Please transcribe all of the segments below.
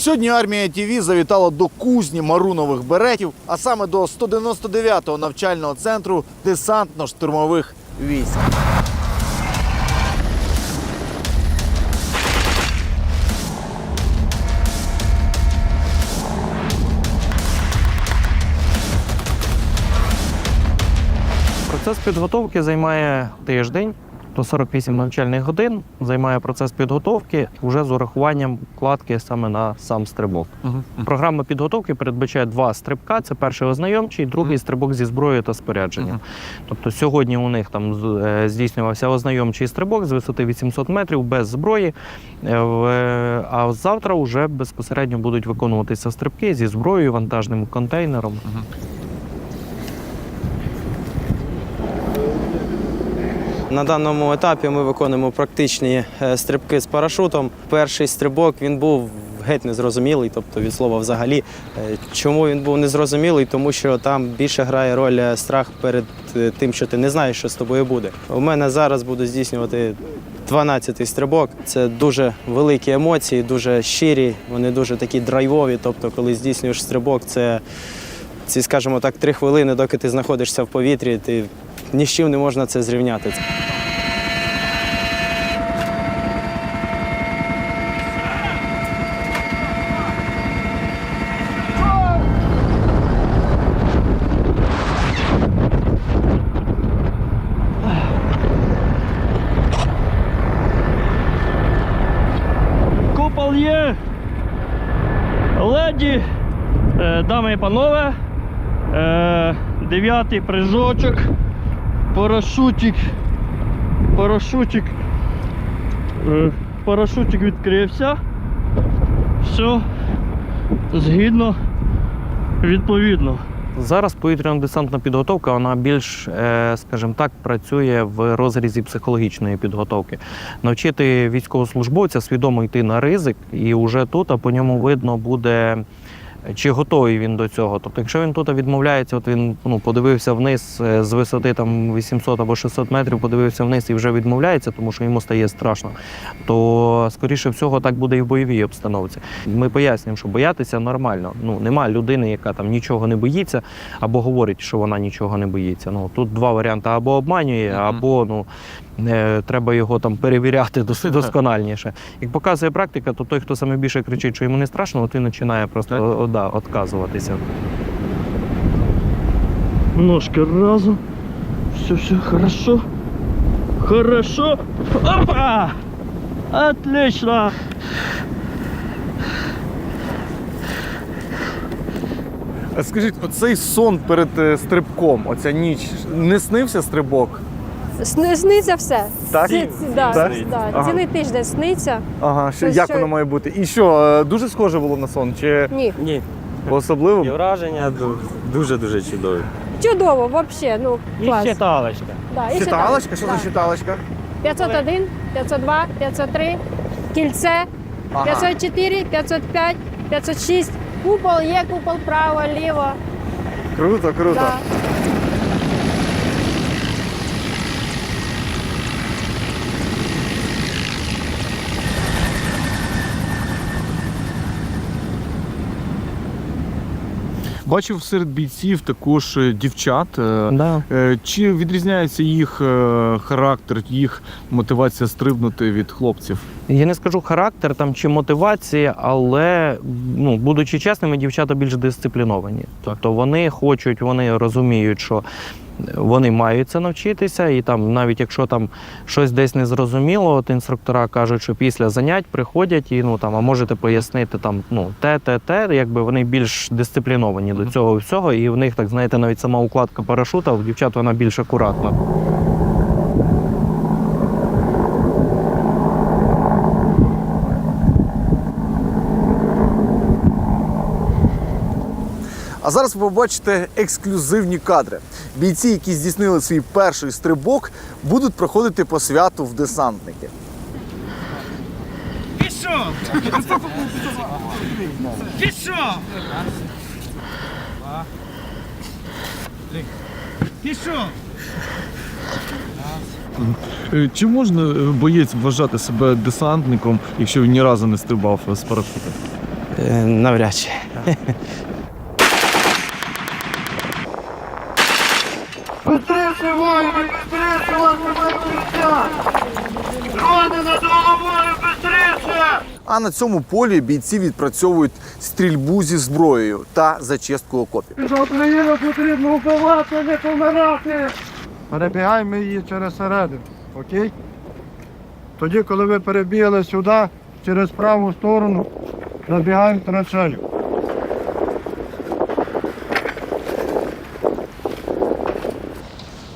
Сьогодні армія ТІВІ завітала до кузні марунових беретів, а саме до 199-го навчального центру десантно-штурмових військ. Процес підготовки займає тиждень до 48 навчальних годин. Займає процес підготовки вже з урахуванням вкладки саме на сам стрибок. Програма підготовки передбачає два стрибка: це перший ознайомчий, другий стрибок зі зброєю та спорядженням. Тобто сьогодні у них там е, здійснювався ознайомчий стрибок з висоти 800 метрів без зброї. Е, А завтра вже безпосередньо будуть виконуватися стрибки зі зброєю, вантажним контейнером. На даному етапі ми виконуємо практичні е, стрибки з парашутом. Перший стрибок він був геть незрозумілий, тобто від слова взагалі. Е, Чому він був незрозумілий? Тому що там більше грає роль е, страх перед тим, що ти не знаєш, що з тобою буде. У мене зараз буду здійснювати 12-й стрибок. Це дуже великі емоції, дуже щирі, вони дуже такі драйвові. Тобто, коли здійснюєш стрибок, це ці, скажімо так, три хвилини, доки ти знаходишся в повітрі, ти ні з чим не можна це зрівняти. Купол є. Леді, е, дами і панове. Е, дев'ятий прыжочок. Парашутик. Парашутик. Е, парашутик відкрився. Все згідно, відповідно. Зараз повітряно-десантна підготовка вона більш, е, скажімо так, працює в розрізі психологічної підготовки. Навчити військовослужбовця свідомо йти на ризик, і вже тут а по ньому видно буде. Чи готовий він до цього? Тобто, якщо він тут відмовляється, от він ну, подивився вниз е, з висоти там 800 або 600 метрів, подивився вниз і вже відмовляється, тому що йому стає страшно, то скоріше всього так буде і в бойовій обстановці. Ми пояснюємо, що боятися нормально. Ну нема людини, яка там нічого не боїться, або говорить, що вона нічого не боїться. Ну тут два варіанти: або обманює, або ну е, треба його там перевіряти дос- доскональніше. Як показує практика, то той, хто саме більше кричить, що йому не страшно, от він починає просто да, отказуватися. Ножки разом. Все, все хорошо. Хорошо. Опа! Отлично! А Скажіть, оцей сон перед е, стрибком, оця ніч, не снився стрибок? Сни- Сниться все. Так? Ці- ці- да, Так? да. Ага. Цілий тиждень сниться. Ага, що, як що- воно має бути? І що, е, дуже схоже було на сон? Чи Ні. Ні, особливо? і враження ду- дуже-дуже чудові. Чудово, взагалі. Ну, клас. читалочка. Да, і Читалочка? Що Да. за читалочка? 501, 502, 503, кільце, Ага. 504, 505, 506. Купол є, купол право, ліво. Круто, круто. Да. Бачив серед бійців також е, дівчат. Е, Да. е, Чи відрізняється їх характер, їх мотивація стрибнути від хлопців? Я не скажу характер там чи мотивація, але ну, будучи чесними, дівчата більш дисципліновані. Тобто вони хочуть, вони розуміють, що вони мають це навчитися, і там, навіть якщо там щось десь не зрозуміло, от інструктора кажуть, що після занять приходять і ну там, а можете пояснити там ну те, те, те, якби вони більш дисципліновані до цього всього, і в них так знаєте, навіть сама укладка парашута у дівчат вона більш акуратна. А зараз ви побачите ексклюзивні кадри. Бійці, які здійснили свій перший стрибок, будуть проходити по святу в десантники. Пішов! Пішов! Пішов! Е, Чи можна е, боєць вважати себе десантником, якщо він ні разу не стрибав з парашута? Е, Навряд чи. А на цьому полі бійці відпрацьовують стрільбу зі зброєю та зачистку окопів. За Україну потрібно вбивати, не помирати. Перебігаємо її через середину, окей? Тоді, коли ви перебігли сюди, через праву сторону, забігаємо в траншею.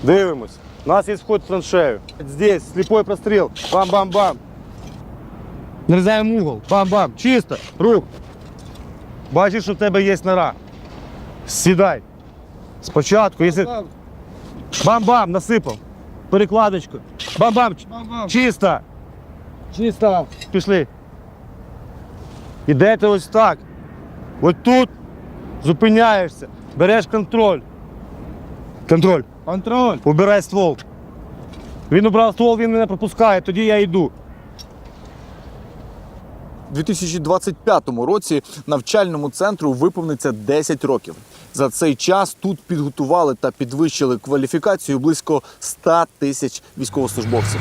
Дивимось. У нас є вход в траншею. Здесь сліпий простріл. Бам-бам-бам. Нарізаємо угол. Бам-бам. Чисто. Рух. Бачиш, що в тебе є нора. Сідай. Спочатку, якщо. Бам-бам, насипав. Перекладочку. Бам-бам. Чисто. Чисто. Пішли. Ідете ось так. От тут зупиняєшся. Береш контроль. Контроль. Контроль. Убирай ствол. Він убрав ствол, він мене пропускає, тоді я йду. У 2025 році навчальному центру виповниться 10 років. За цей час тут підготували та підвищили кваліфікацію близько 100 тисяч військовослужбовців.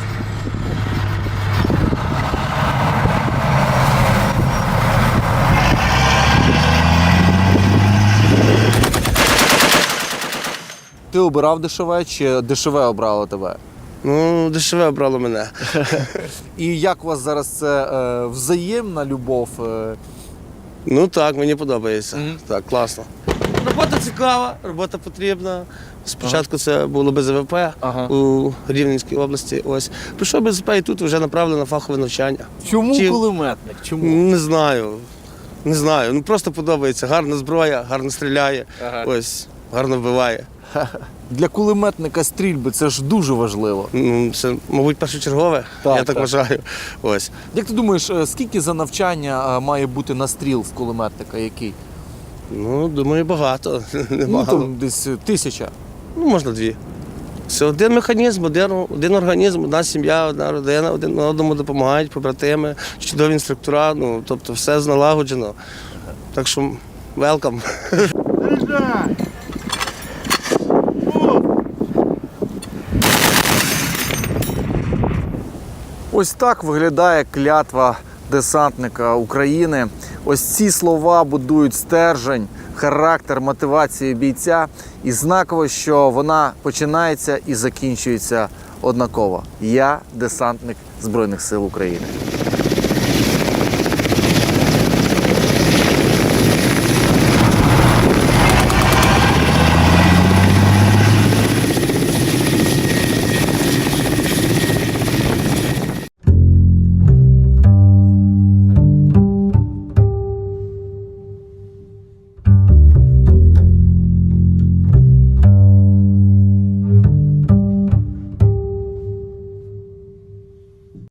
Ти обирав дешеве чи дешеве обрало тебе? Ну, дешеве обрало мене. І як у вас зараз це е, взаємна любов? Е, Ну так, мені подобається. Так, класно. Робота цікава, робота потрібна. Спочатку це було БЗВП Ага. у Рівненській області. Ось прийшов БЗВП і тут вже направлено на фахове навчання. чому Чи- кулеметник? Чому? Не знаю. Не знаю. Ну просто подобається. Гарна зброя, гарно стріляє, ось, гарно вбиває. Для кулеметника стрільби це ж дуже важливо. Ну, це, мабуть, першочергове, Так, я так, так. вважаю. Ось. Як ти думаєш, е, скільки за навчання е, має бути настріл в кулеметника? Який? Ну, думаю, багато. Ну там десь е, тисяча. Ну, можна дві. Це один механізм, один, один організм, одна сім'я, одна родина, один одному допомагають, побратими, чудові інструктора, ну, тобто все налагоджено. Так що велкам. Ось так виглядає клятва десантника України. Ось ці слова будують стержень, характер, мотивацію бійця. І знаково, що вона починається і закінчується однаково. Я десантник Збройних сил України.